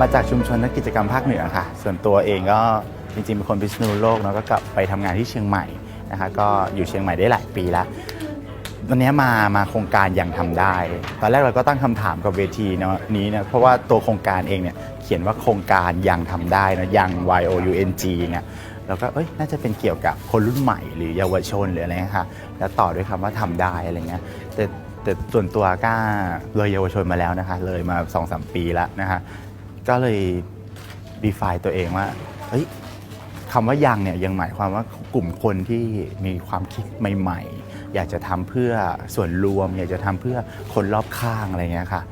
มาจากชุมชนนักกิจกรรมภาคเหนือค่ะ ส่วนตัวเองก็จริงๆเป็นคนพิษณุโลกเนาะก็กลับไปทำงานที่เชียงใหม่นะคะก็อยู่เชียงใหม่ได้หลายปีแล้ววันนี้มามาโครงการยังทำได้ ตอนแรกเราก็ตั้งคำถามกับเวทีเนาะนี้นะเพราะว่าตัวโครงการเองเนี่ยเขียนว่าโครงการยังทำได้นะยัง Y O U N G เนี่ยเราก็เอ้ยน่าจะเป็นเกี่ยวกับคนรุ่นใหม่หรือเยาวชนหรืออะไรค่ะแล้วต่อด้วยคำว่าทำได้อะไรเงี้ยแต่แต่ส่วนตัวก็เลยเยาวชนมาแล้วนะคะ เลยมา2อสปีแล้วนะคะ ก็เลย define ตัวเองว่าเฮ้ยคำว่ายังเนี่ยยังหมายความว่ากลุ่มคนที่มีความคิดใหม่ ๆ อยากจะทำเพื่อส่วนรวม อยากจะทำเพื่อคนรอบข้างอะไรเงี้ยค่ะ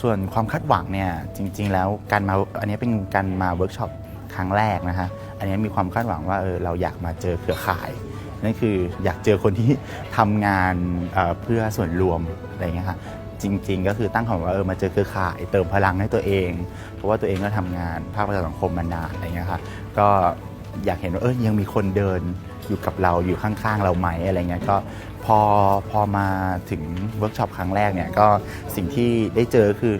ส่วนความคาดหวังเนี่ยจริง ๆ แล้วการมาอันนี้เป็นการมาเวิร์กช็อปครั้งแรกนะคะอันนี้มีความคาดหวังว่าเออเราอยากมาเจอเครือข่าย นั่นคืออยากเจอคนที่ทำงานเอ่อเพื่อส่วนรวมอะไรเงี้ยค่ะ จริง ๆ ก็คือตั้งความว่าเออมาเจอเครือข่ายเติมพลังให้ตัวเอง เพราะว่าตัวเองก็ทำงานภาคประชาสังคมมานานอะไรเงี้ยค่ะก็อยากเห็นว่าเออยังมีคนเดินอยู่กับเราอยู่ข้างๆเราไหมอะไรเงี้ยก็พอพอมาถึงเวิร์กช็อปครั้งแรกเนี่ยก็สิ่งที่ได้เจอคือ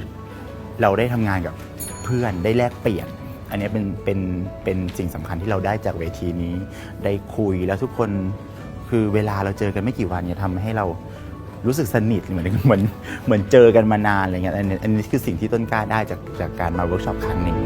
เราได้ทำงานกับเพื่อนได้แลกเปลี่ยน อันนี้เป็นเป็นเป็นสิ่งสำคัญที่เราได้จากเวทีนี้ ได้คุยแล้วทุกคนคือเวลาเราเจอกันไม่กี่วันเนี่ยทำให้เรา รู้สึกสนิทเหมือนเหมือนเหมือนเจอกันมานานอะไรเงี้ยอันนี้คือสิ่งที่ต้นกล้าได้จากจากการมาเวิร์กช็อปครั้งนี้